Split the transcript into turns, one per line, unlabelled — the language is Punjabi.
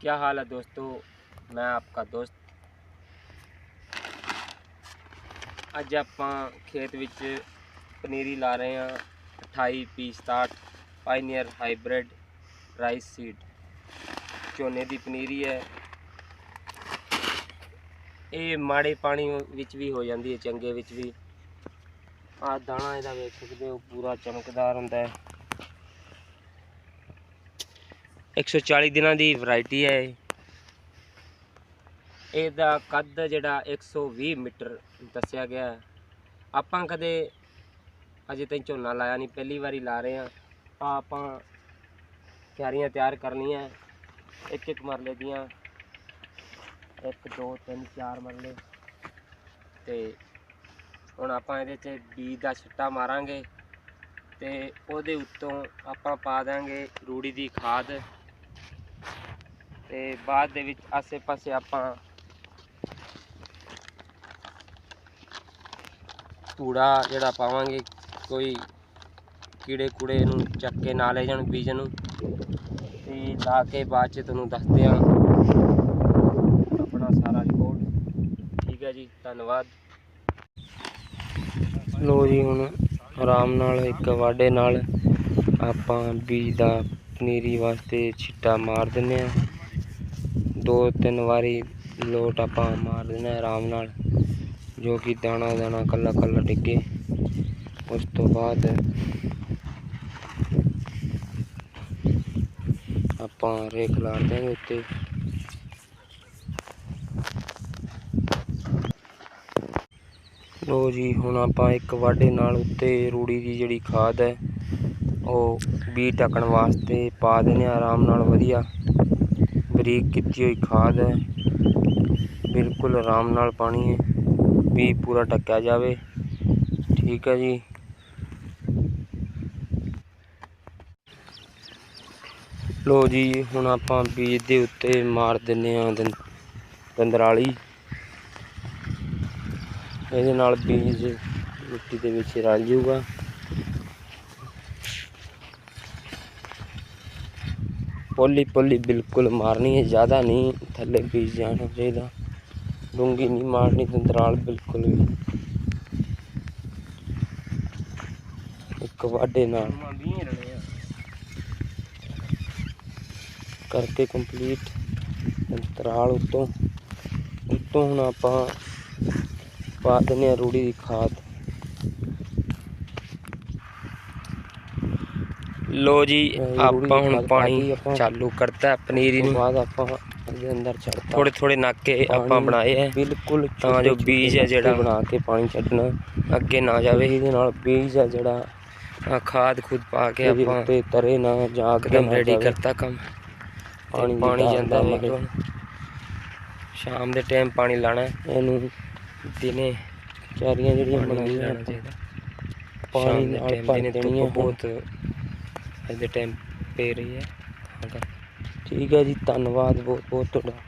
क्या हाल है दोस्तों? ਮੈਂ ਆਪਕਾ ਦੋਸਤ ਅੱਜ ਆਪਾਂ ਖੇਤ ਵਿੱਚ ਪਨੀਰੀ ਲਾ ਰਹੇ ਹਾਂ 28 P67 pioneer hybrid rice seed ਝੋਨੇ ਦੀ ਪਨੀਰੀ ਹੈ ਇਹ ਮਾੜੇ ਪਾਣੀ ਵਿੱਚ ਵੀ ਹੋ ਜਾਂਦੀ ਹੈ ਚੰਗੇ ਵਿੱਚ ਵੀ ਆ ਦਾਣਾ ਇਹਦਾ ਵੇਖ ਸਕਦੇ ਹੋ ਪੂਰਾ ਚਮਕਦਾਰ ਹੁੰਦਾ ਹੈ 140 ਦਿਨਾਂ ਦੀ ਵੈਰਾਈਟੀ ਹੈ ਇਹ। ਇਹਦਾ ਕੱਦ ਜਿਹੜਾ 120 ਮੀਟਰ ਦੱਸਿਆ ਗਿਆ ਹੈ। ਆਪਾਂ ਕਦੇ ਅਜੇ ਤਾਈਂ ਝੋਨਾ ਲਾਇਆ ਨਹੀਂ, ਪਹਿਲੀ ਵਾਰੀ ਲਾ ਰਹੇ ਹਾਂ। ਆ ਆਪਾਂ ਕਿਆਰੀਆਂ ਤਿਆਰ ਕਰਨੀਆਂ ਇੱਕ ਇੱਕ ਮਰਲੇ ਦੀਆਂ। ਇੱਕ, ਦੋ, ਤਿੰਨ, ਚਾਰ ਮਰਲੇ। ਤੇ ਹੁਣ ਆਪਾਂ ਇਹਦੇ 'ਚ ਬੀਜ ਦਾ ਛਿੱਟਾ ਮਾਰਾਂਗੇ। ਤੇ ਉਹਦੇ ਉੱਤੋਂ ਆਪਾਂ ਪਾ ਦਾਂਗੇ ਰੂੜੀ ਦੀ ਖਾਦ। ਤੇ ਬਾਅਦ ਦੇ ਵਿੱਚ ਆਸੇ-ਪਾਸੇ ਆਪਾਂ ਕੂੜਾ ਜਿਹੜਾ ਪਾਵਾਂਗੇ, ਕੋਈ ਕੀੜੇ ਕੂੜੇ ਨੂੰ ਚੱਕ ਕੇ ਨਾ ਲੈ ਜਾਣ ਬੀਜ ਨੂੰ। ਤੇ ਲਾ ਕੇ ਬਾਅਦ ਚ ਤੁਹਾਨੂੰ ਦੱਸਦੇ ਹਾਂ ਆਪਣਾ ਸਾਰਾ ਰਿਪੋਰਟ ਠੀਕ ਹੈ ਜੀ, ਧੰਨਵਾਦ। ਲੋ ਜੀ, ਹੁਣ ਆਰਾਮ ਨਾਲ ਇੱਕ ਵਾਢੇ ਨਾਲ ਆਪਾਂ ਬੀਜ ਦਾ ਪਨੀਰੀ ਵਾਸਤੇ ਛਿੱਟਾ ਮਾਰ ਦਿੰਨੇ ਆ। ਦੋ ਤਿੰਨ ਵਾਰੀ ਲੋਟ ਆਪਾਂ ਮਾਰ ਦਿੰਨੇ ਆ ਆਰਾਮ ਨਾਲ, ਜੋ ਕਿ ਦਾਣਾ ਦਾਣਾ ਕੱਲਾ ਕੱਲਾ ਡਿੱਗੇ। ਉਸ ਤੋਂ ਬਾਅਦ ਆਪਾਂ ਰੇਖ ਲਾ ਦਿਆਂਗੇ ਉੱਤੇ। ਲੋ ਜੀ, ਹੁਣ ਆਪਾਂ ਇੱਕ ਵਾਢੇ ਨਾਲ ਉੱਤੇ ਰੂੜੀ ਦੀ ਜਿਹੜੀ ਖਾਦ ਹੈ, ਉਹ ਵੀ ਢੱਕਣ ਵਾਸਤੇ ਪਾ ਦਿੰਦੇ ਹਾਂ ਆਰਾਮ ਨਾਲ ਵਧੀਆ। ਬਰੀਕ ਕੀਤੀ ਹੋਈ ਖਾਦ ਹੈ। ਬਿਲਕੁਲ ਆਰਾਮ ਨਾਲ ਪਾਣੀ ਹੈ। ਵੀ ਪੂਰਾ ਢੱਕਿਆ ਜਾਵੇ। ਠੀਕ ਹੈ ਜੀ। ਲੋ ਜੀ, ਹੁਣ ਆਪਾਂ ਬੀਜ ਦੇ ਉੱਤੇ ਮਾਰ ਦਿੰਨੇ ਆ ਦੰਦਰਾਲੀ। ਇਹਦੇ ਨਾਲ ਬੀਜ ਮਿੱਟੀ ਦੇ ਵਿੱਚ ਰਲ ਜਾਊਗਾ। ਪੋਲੀ ਪੋਲੀ ਬਿਲਕੁਲ ਮਾਰਨੀ ਹੈ, ਜ਼ਿਆਦਾ ਨਹੀਂ ਥੱਲੇ ਬੀਜ ਜਾਣਾ ਚਾਹੀਦਾ। ਡੂੰਗੀ ਨਹੀਂ ਮਾਰਨੀ ਦੰਦਰਾਲ ਬਿਲਕੁਲ ਵੀ। ਇੱਕ ਵਾਢੇ ਨਾਲ। ਕਰਕੇ ਕੰਪਲੀਟ ਦੰਦਰਾਲ ਉੱਤੋਂ। ਉੱਤੋਂ ਹੁਣ ਆਪਾਂ ਪਾ ਦਿੰਦੇ ਹਾਂ ਰੂੜੀ ਦੀ ਖਾਦ। ਲੋ ਜੀ ਆਪਾਂ ਹੁਣ ਪਾਣੀ ਚਾਲੂ ਕਰਤਾ ਪਨੀਰੀ ਨੂੰ। ਬਾਅਦ ਆਪਾਂ ਇਹਦੇ ਅੰਦਰ ਛੱਡਤਾ ਥੋੜੇ ਥੋੜੇ ਨਾਕੇ ਆਪਾਂ ਬਣਾਏ ਐ ਬਿਲਕੁਲ ਤਾਂ ਜੋ ਬੀਜ ਹੈ ਜਿਹੜਾ। ਬਣਾ ਕੇ ਪਾਣੀ ਛੱਡਣਾ। ਅੱਗੇ ਨਾ ਜਾਵੇ। ਇਹਦੇ ਨਾਲ ਬੀਜ ਹੈ ਜਿਹੜਾ। ਖਾਦ ਖੁਦ ਪਾ ਕੇ ਆਪਾਂ ਤੇ ਤਰੇ ਨਾ ਜਾ ਕੇ ਰੈਡੀ ਕਰਤਾ ਕੰਮ। ਪਾਣੀ ਪਾਣੀ ਜਾਂਦਾ ਵੇਖੋ ਸ਼ਾਮ ਦੇ ਟਾਈਮ ਪਾਣੀ ਲਾਣਾ ਇਹਨੂੰ ਦਿਨੇ ਚਾਰੀਆਂ ਜਿਹੜੀਆਂ ਬਣਾਈਆਂ ਪਾਣੀ ਨਾਲ ਭਰ ਦੇਣੀ ਬਹੁਤ ਅੱਜ ਦੇ ਟਾਈਮ ਪੈ ਰਹੀ ਹੈ। ਠੀਕ ਹੈ ਜੀ ਧੰਨਵਾਦ ਬਹੁਤ ਬਹੁਤ ਤੁਹਾਡਾ।